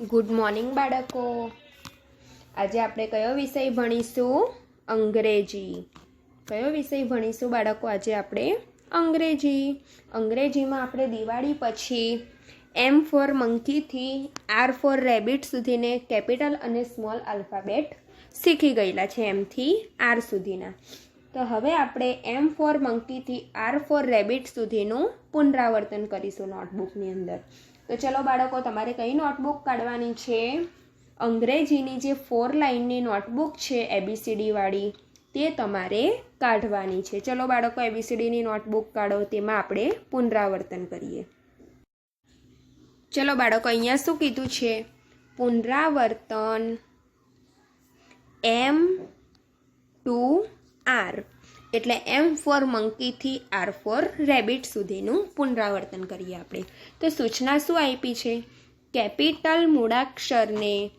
Good morning બાળકો. આજે આપણે કયો વિષય ભણીશું? અંગ્રેજી. કયો વિષય ભણીશું બાળકો? આજે આપણે અંગ્રેજી. અંગ્રેજીમાં આપણે દિવાળી પછી એમ ફોર મંકીથી આર ફોર રેબિટ સુધીને કેપિટલ અને સ્મોલ આલ્ફાબેટ શીખી ગયેલા છે એમથી આર સુધીના. તો હવે આપણે એમ ફોર મંકીથી આર ફોર રેબિટ સુધીનું પુનરાવર્તન કરીશું નોટબુકની અંદર. તો ચલો બાળકો, તમારે કઈ નોટબુક કાઢવાની છે? અંગ્રેજીની જે ફોર લાઇનની નોટબુક છે એબીસીડીવાળી તે તમારે કાઢવાની છે. ચલો બાળકો એબીસીડીની નોટબુક કાઢો, તેમાં આપણે પુનરાવર્તન કરીએ. ચલો બાળકો, અહીંયા શું કીધું છે? પુનરાવર્તન એમ ટુ આર એટલે એમ ફોર મંકીથી આર ફોર રેબિટ સુધીનું પુનરાવર્તન કરીએ આપણે. તો સૂચના શું આપી છે? કેપિટલ મૂળાક્ષરને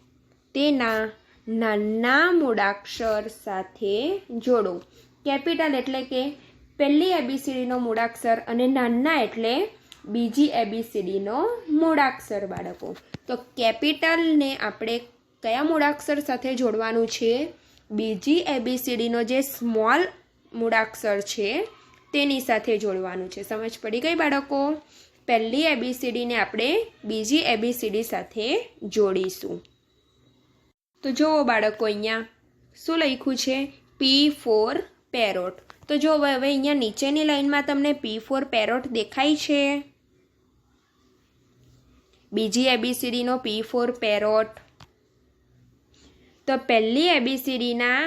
તેના નાના મૂળાક્ષર સાથે જોડો. કેપિટલ એટલે કે પહેલી એબીસીડીનો મૂળાક્ષર અને નાના એટલે બીજી એબીસીડીનો મૂળાક્ષર બાળકો. તો કેપિટલને આપણે કયા મૂળાક્ષર સાથે જોડવાનું છે? બીજી એબીસીડીનો જે સ્મોલ મૂળાક્ષર છે. તેની સાથે જોડવાનું છે. સમજ પડી ગઈ બાળકો? પહેલી એબીસીડીને આપણે બીજી એબીસીડી સાથે જોડીશું. તો જુઓ બાળકો અહીંયા, શું લખ્યું છે? પી ફોર પેરોટ તો જો હવે અહીંયા નીચેની લાઈનમાં તમને પી ફોર પેરોટ દેખાય છે. બીજી એબીસીડીનો પી ફોર પેરોટ તો પહેલી એબીસીડીના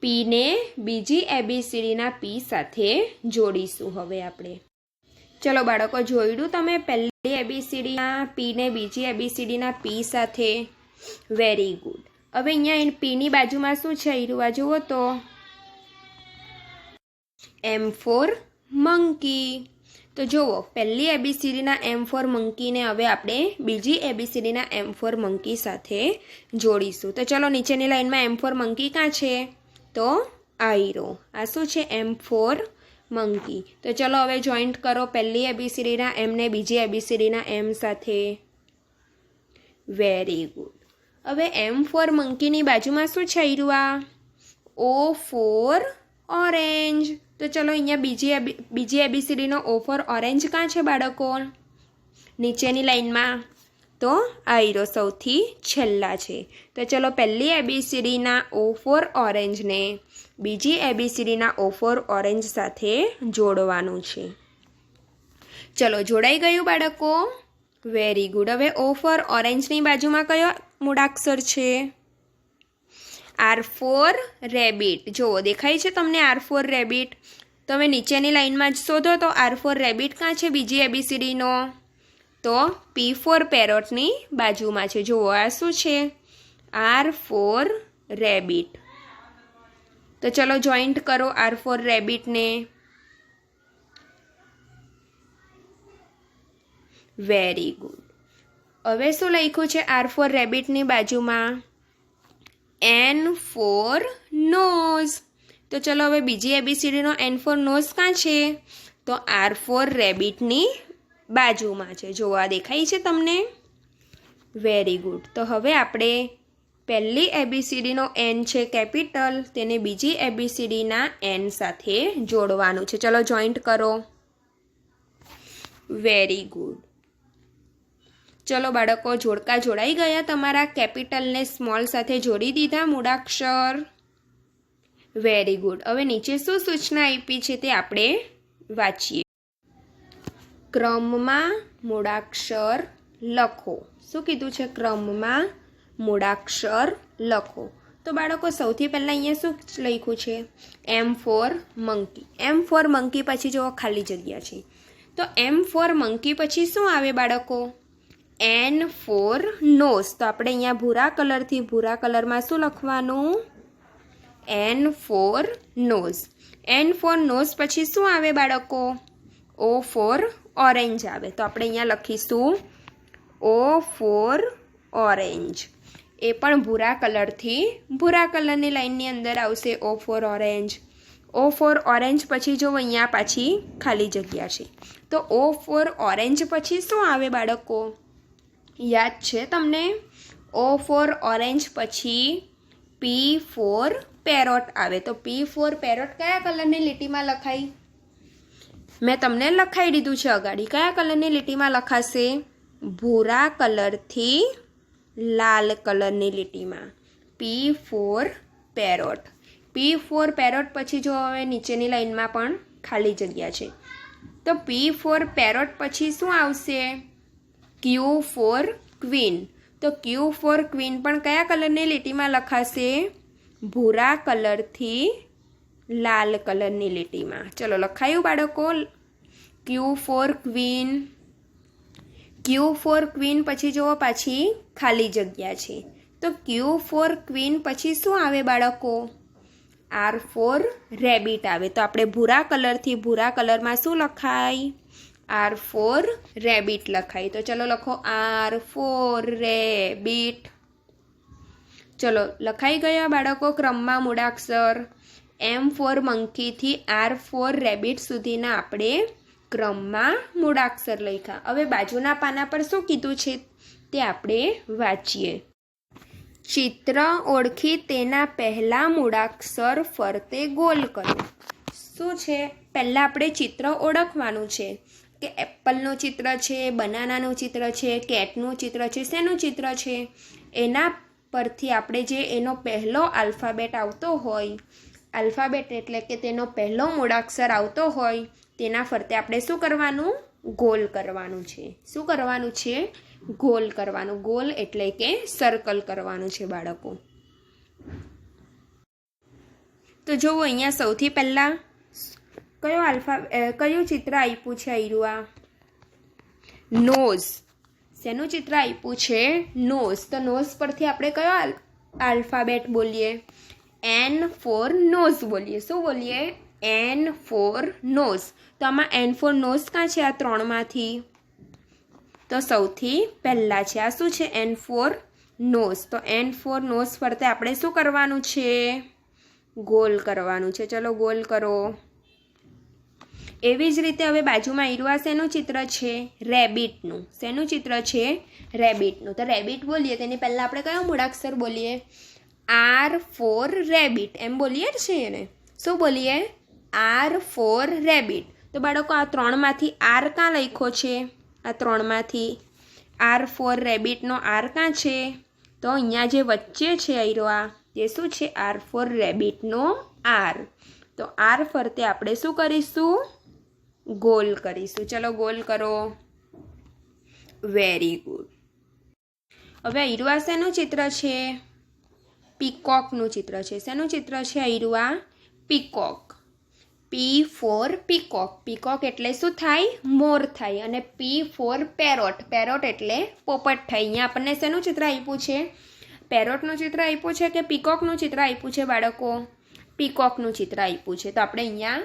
પીને બીજી એબીસીડીના પી સાથે જોડીશું હવે આપણે. ચલો બાળકો, જોઈડું તમે પહેલી એબીસીડીના પીને બીજી એબીસીડીના પી સાથે. વેરી ગુડ હવે અહીંયા પીની બાજુમાં શું છે? ઈરુવા જુઓ તો. એમ ફોર મંકી તો જુઓ, પહેલી એબીસીડીના એમ ફોર મંકીને હવે આપણે બીજી એબીસીડીના એમ ફોર મંકી સાથે જોડીશું. તો ચલો નીચેની લાઈનમાં એમ ફોર મંકી ક્યાં છે? તો આઈરો આ શું છે? એમ ફોર મંકી તો ચલો હવે જોઈન્ટ કરો પહેલી એબીસીડીના એમને બીજી એબીસીડીના એમ સાથે. વેરી ગુડ હવે એમ ફોર મંકીની બાજુમાં શું છે આઈરુઆ ઓ ફોર ઓરેન્જ તો ચલો અહીંયા બીજી બીજી એબીસીડીનો ઓ ફોર ઓરેન્જ કાં છે બાળકો? નીચેની લાઈનમાં. તો આઈરો સૌથી છેલ્લા છે. તો ચલો પહેલી એબીસીડીના ઓ ફોર ઓરેન્જને બીજી એબીસીડીના ઓ ફોર ઓરેન્જ સાથે જોડવાનું છે. ચલો જોડાઈ ગયું બાળકો? Very good. હવે ઓ ફોર ઓરેન્જની બાજુમાં કયો મૂળાક્ષર છે? R for rabbit. જુઓ, દેખાય છે તમને આર ફોર રેબિટ? તમે નીચેની લાઈનમાં જ શોધો તો આર ફોર રેબિટ કાં છે? બીજી એબીસીડીનો. તો પી ફોર પેરોટની બાજુમાં છે. જુઓ, આ શું છે? આર ફોર રેબિટ તો ચલો જોઈન્ટ કરો આર ફોર રેબિટને વેરી ગુડ હવે શું લખ્યું છે આર ફોર રેબિટની બાજુમાં? એન ફોર નોઝ તો ચલો હવે બીજી એબીસીડીનો એન ફોર નોઝ કાં છે? તો આર ફોર રેબિટની બાજુમાં છે. જોવા દેખાય છે તમને? વેરી ગુડ તો હવે આપણે પહેલી એબીસીડીનો એન છે, કેપિટલ. તેને બીજી એબીસીડીના એન સાથે જોડવાનું છે. ચલો જોઈન્ટ કરો. વેરી ગુડ ચલો બાળકો, જોડકા જોડાઈ ગયા તમારા કેપિટલને સ્મોલ સાથે જોડી દીધા મૂળાક્ષર. વેરી ગુડ હવે નીચે શું સૂચના આપી છે તે આપણે વાંચીએ. ક્રમમાં મૂળાક્ષર લખો. શું કીધું છે ક્રમમાં? મૂળાક્ષર લખો. તો બાળકો, સૌથી પહેલાં અહીંયા શું લખ્યું છે? M for monkey M for monkey પછી જો ખાલી જગ્યા છે. તો એમ ફોર મંકી પછી શું આવે બાળકો? એન ફોર નોઝ તો આપણે અહીંયા ભૂરા કલરથી ભૂરા કલરમાં શું લખવાનું? N for nose N for nose પછી શું આવે બાળકો? ઓ ફોર ઓરેન્જ આવે. તો આપણે અહીંયા લખીશું ઓ ફોર ઓરેન્જ એ પણ ભૂરા કલરથી, ભૂરા કલરની લાઇનની અંદર આવશે O for orange O for orange પછી જો અહીંયા પાછી ખાલી જગ્યા છે. તો ઓ ફોર ઓરેન્જ પછી શું આવે બાળકો? યાદ છે તમને? ઓ ફોર ઓરેન્જ પછી પી ફોર પેરોટ આવે. તો પી ફોર પેરોટ કયા કલરની લીટીમાં લખાય? મેં તમને લખાઈ દીધું છે અગાડી. કયા કલરની લીટીમાં લખાશે? ભૂરા કલરથી લાલ કલરની લીટીમાં. P for parrot P for parrot પછી જો હવે નીચેની લાઈનમાં પણ ખાલી જગ્યા છે. તો પી ફોર પેરોટ પછી શું આવશે? ક્યુ ફોર ક્વીન તો ક્યુ ફોર ક્વીન પણ કયા કલરની લીટીમાં લખાશે? ભૂરા કલરથી લાલ કલરની લીટીમાં. ચલો, લખાયું બાળકો Q for queen Q for queen પછી જુઓ, પાછી ખાલી જગ્યા છે. તો ક્યુ ફોર ક્વીન પછી શું આવે બાળકો? આર ફોર રેબિટ આવે. તો આપણે ભૂરા કલરથી ભૂરા કલરમાં શું લખાય? આર ફોર રેબિટ લખાય. તો ચલો, લખો આર ફોર રેબિટ ચલો, લખાઈ ગયા બાળકો ક્રમમાં મૂળાક્ષર. એમ ફોર મંકીથી આર ફોર રેબિટ સુધીના આપણે ક્રમમાં મૂળાક્ષર લખ્યા. હવે બાજુના પાના પર શું કીધું છે તે આપણે વાંચીએ. ચિત્ર ઓળખી તેના પહેલા મૂળાક્ષર ફરતે ગોલ કરો. શું છે? પહેલાં આપણે ચિત્ર ઓળખવાનું છે કે એપલનું ચિત્ર છે, બનાનાનું ચિત્ર છે, કેટનું ચિત્ર છે, શેનું ચિત્ર છે? એના પરથી આપણે જે એનો પહેલો આલ્ફાબેટ આવતો હોય આલ્ફાબેટ એટલે કે તેનો પહેલો મૂળાક્ષર આવતો હોય, તેના ફરતે આપણે શું કરવાનું? ગોલ કરવાનું છે. શું કરવાનું છે? ગોલ કરવાનું. ગોલ એટલે કે સર્કલ કરવાનું છે બાળકો. તો જુઓ અહીંયા સૌથી પહેલાં કયો આલ્ફા કયું ચિત્ર આપ્યું છે આયરુઆ? નોઝ. શેનું ચિત્ર આપ્યું છે? નોઝ. તો નોઝ પરથી આપણે કયો આલ્ફાબેટ બોલીએ? એન ફોર નોઝ બોલીએ. શું બોલીએ? એન ફોર નોઝ તો આમાં એન ફોર નોઝ કાં છે આ ત્રણમાંથી? તો સૌથી પહેલાં છે. આ શું છે? એન ફોર નોઝ તો એન ફોર નોઝ ફરતે આપણે શું કરવાનું છે? ગોલ કરવાનું છે. ચલો ગોલ કરો. એવી જ રીતે હવે બાજુમાં ઈરવા શેનું ચિત્ર છે? રેબિટનું. શેનું ચિત્ર છે? રેબિટનું. તો રેબિટ બોલીએ. તેની પહેલાં આપણે કયો મૂળાક્ષર બોલીએ? R for rabbit. એમ બોલીએ જ છે એને? શું બોલીએ? R for rabbit. તો બાળકો, આ ત્રણમાંથી આર કાં લખ્યો છે? આ ત્રણમાંથી આર ફોર રેબિટનો આર કાં છે? તો અહીંયા જે વચ્ચે છે આયરો આ, તે શું છે? આર ફોર રેબિટનો આર. તો આર ફરતે આપણે શું કરીશું? ગોલ કરીશું. ચલો ગોલ કરો. Very good. હવે ઈરવા શેનું ચિત્ર છે? પીકોકનું ચિત્ર છે. શેનું ચિત્ર છે ઈરવા peacock. P for peacock. Peacock એટલે શું થાય? મોર થાય. અને પી ફોર પેરોટ. પેરોટ એટલે પોપટ થાય. અહીંયા આપણને શેનું ચિત્ર આપ્યું છે? પેરોટનું ચિત્ર આપ્યું છે કે પીકોકનું ચિત્ર આપ્યું છે, બાળકો? પીકોકનું ચિત્ર આપ્યું છે. તો આપણે અહીંયા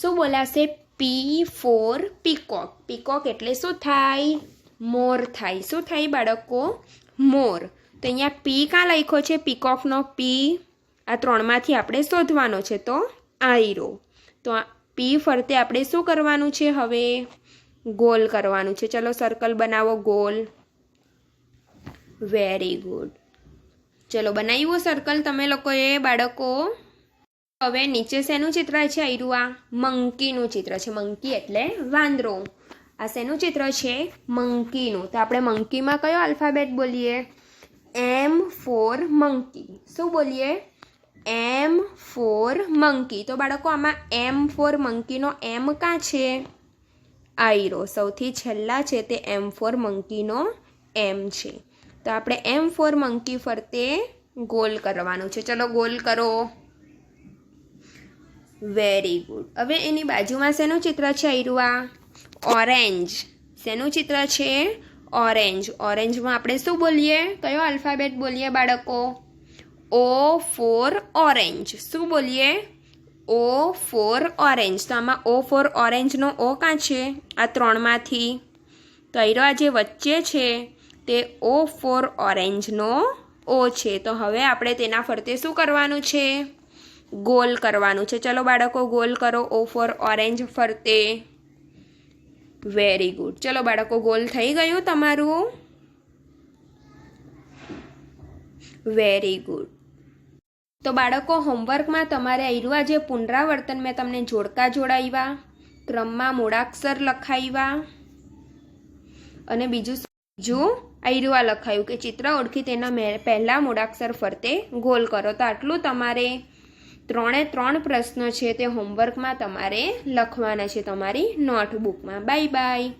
શું બોલાશે? P for peacock. પીકોક એટલે શું થાય? મોર થાય. શું થાય, બાળકો? મોર. તો અહીંયા પી કાં લખ્યો છે? પીકોકનો પી. આ ત્રણમાંથી આપણે શોધવાનો છે તો આઈરો તો આ પી ફરતે આપણે શું કરવાનું છે હવે? ગોલ કરવાનું છે. ચલો સર્કલ બનાવો, ગોલ. વેરી ગુડ ચલો બનાવ્યું સર્કલ તમે લોકોએ, બાળકો, હવે નીચે શેનું ચિત્ર છે આયરુઆ મંકીનું ચિત્ર છે. મંકી એટલે વાંદરો. આ શેનું ચિત્ર છે? મંકીનું. તો આપણે મંકીમાં કયો આલ્ફાબેટ બોલીએ? એમ ફોર મંકી શું બોલીએ? એમ ફોર મંકી તો બાળકો, આમાં એમ ફોર મંકીનો એમ કાં છે? આયરો. સૌથી છેલ્લા છે તે એમ ફોર મંકીનો એમ છે. તો આપણે એમ ફોર મંકી ફરતે ગોલ કરવાનું છે. ચલો, ગોલ કરો. વેરી ગુડ હવે એની બાજુમાં શેનું ચિત્ર છે, આયરુઆ? ઓરેન્જ શેનું ચિત્ર છે? ઓરેન્જ. ઓરેન્જમાં આપણે શું બોલીએ? કયો આલ્ફાબેટ બોલીએ બાળકો? ઓ ફોર ઓરેન્જ શું બોલીએ? ઓ ફોર ઓરેન્જ તો આમાં ઓ ફોર ઓરેન્જનો ઓ કાં છે? આ ત્રણમાંથી. તો આયરો આ જે વચ્ચે છે. તે ઓ ફોર ઓરેન્જનો ઓ છે. તો હવે આપણે તેના ફરતે શું કરવાનું છે? ગોલ કરવાનું છે. ચલો બાળકો, ગોલ કરો. ઓ ફોર ઓરેન્જ ફરતે. વેરી ગુડ ચલો, બાળકો, ગોલ થઈ ગયું તમારું. વેરી ગુડ તો બાળકો હોમવર્કમાં તમારે આવ્યું જે પુનરાવર્તન મેં તમને જોડકા જોડાવ્યા ક્રમમાં મૂળાક્ષર લખાવ્યા અને બીજું બીજું આયરવા લખાયું કે ચિત્ર ઓળખી તેના પહેલાં મૂળાક્ષર ફરતે ગોલ કરો. તો આટલું તમારે ત્રણે ત્રણ પ્રશ્નો છે તે હોમવર્કમાં તમારે લખવાના છે તમારી નોટબુકમાં બાય બાય